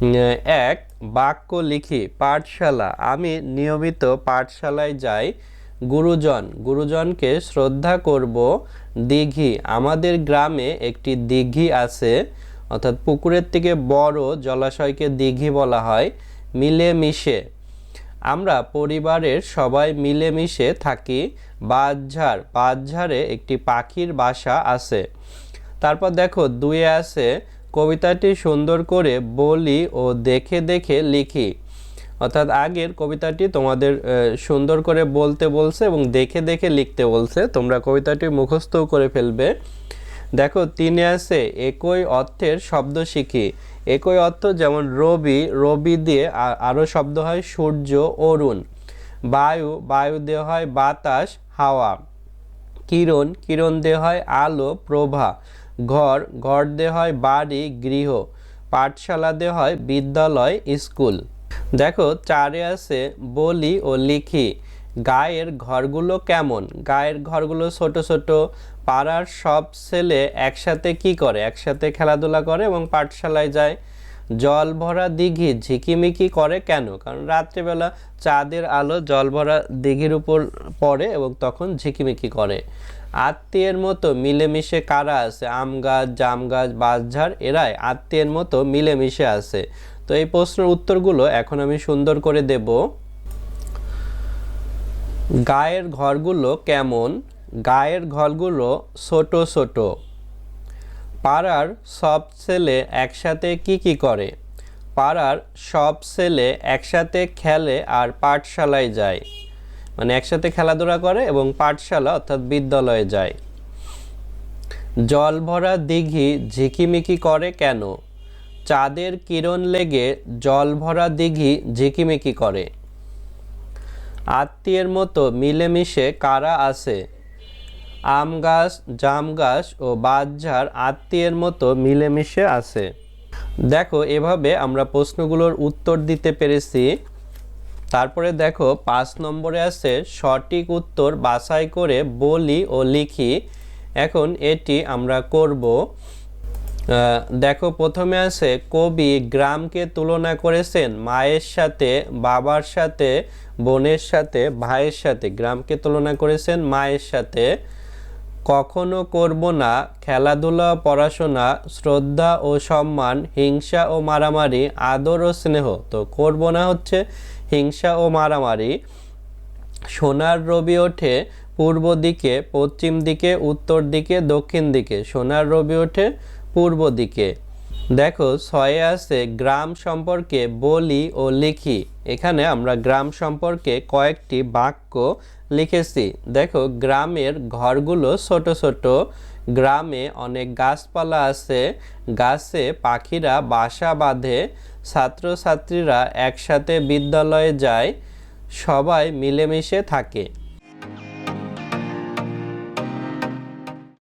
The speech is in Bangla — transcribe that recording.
এক, বাক্য লিখি, পাঠশালা। আমি নিয়মিত পাঠশালায় যাই। গুরুজন, গুরুজনকে শ্রদ্ধা করব। দিঘি, আমাদের গ্রামে একটি দিঘি আছে, অর্থাৎ পুকুরের থেকে বড় জলাশয়কে দিঘি বলা হয়, মিলেমিশে। আমরা পরিবারের সবাই মিলেমিশে থাকি। বাঁশঝাড়, বাঁশঝাড়ে একটি পাখির বাসা আছে। তারপর দেখো, দুয়ে আছে কবিতাটি সুন্দর করে বলি ও দেখে দেখে লিখি। অর্থাৎ আগের কবিতাটি তোমাদের সুন্দর করে বলতে বলছে এবং দেখে দেখে লিখতে বলছে। তোমরা কবিতাটি মুখস্থও করে ফেলবে। দেখো, তিনে আছে, একই অর্থের শব্দ শিখি। একই অর্থ যেমন রবি রবি দিয়ে আ- আরও শব্দ হয় সূর্য, অরুণ। বায়ু বায়ু দিয়ে হয় বাতাস, হাওয়া। কিরণ কিরণ দে হয় আলো, প্রভা। ঘর ঘর দে হয় বাড়ি, গৃহ, পাঠশালা দে হয় বিদ্যালয়, স্কুল। দেখো, চারে আছে বলি ও লিখি। গায়ের ঘরগুলো কেমন? গায়ের ঘরগুলো ছোট ছোট। পাড়ার সব ছেলে একসাথে কি করে? একসাথে খেলাধুলা করে এবং পাঠশালায় যায়। জল ভরা দিঘি ঝিকিমিকি করে কেন? কারণ রাত্রিবেলা চাঁদের আলো জল ভরা দিঘির উপর পড়ে এবং তখন ঝিকিমিকি করে। আত্মীয়ের মতো মিলেমিশে কারা আছে? আম গাছ, জাম গাছ বাঁশঝাড় এরাই আত্মীয়ের মতো মিলেমিশে আছে। তো এই প্রশ্নের উত্তরগুলো এখন আমি সুন্দর করে দেব। গায়ের ঘরগুলো কেমন? গায়ের ঘরগুলো ছোট ছোট। পাড়ার সব ছেলে একসাথে কি কি করে? পাড়ার সব ছেলে একসাথে খেলে আর পাঠশালায় যায়। মানে একসাথে খেলাধুলা করে এবং পাঠশালা অর্থাৎ বিদ্যালয়ে যায়। জল ভরা দিঘি ঝিকিমিকি করে কেন? চাঁদের কিরণ লেগে জল ভরা দিঘি ঝিকিমিকি করে। আত্মীয়ের মতো মিলেমিশে কারা আছে? আম গাছ, জাম গাছ ও বাঁশঝাড় আত্মীয়ের মতো মিলেমিশে আছে। দেখো, এভাবে আমরা প্রশ্নগুলোর উত্তর দিতে পেরেছি। তারপরে দেখো পাঁচ নম্বরে আছে সঠিক উত্তর বাছাই করে বলি ও লিখি। এখন এটি আমরা করব। দেখো প্রথমে আছে, কবি গ্রামকে তুলনা করেছেন মায়ের সাথে, বাবার সাথে, বোনের সাথে, ভাইয়ের সাথে। গ্রামকে তুলনা করেছেন মায়ের সাথে। কখনো করব না, খেলাধুলা, পড়াশোনা, শ্রদ্ধা ও সম্মান, হিংসা ও মারামারি, আদর ও স্নেহ। তো করব না হচ্ছে হিংসা ও মারামারি। সোনার রবি ওঠে পূর্ব দিকে, পশ্চিম দিকে, উত্তর দিকে, দক্ষিণ দিকে। সোনার রবি ওঠে পূর্ব দিকে। দেখো, ছয়ে আছে গ্রাম সম্পর্কে বলি ও লিখি। এখানে আমরা গ্রাম সম্পর্কে কয়েকটি বাক্য লিখেছি। দেখো, গ্রামের ঘরগুলো ছোট ছোট। গ্রামে অনেক গাছপালা আছে। গাছে পাখিরা বাসা বাঁধে। ছাত্রছাত্রীরা একসাথে বিদ্যালয়ে যায়। সবাই মিলেমিশে থাকে।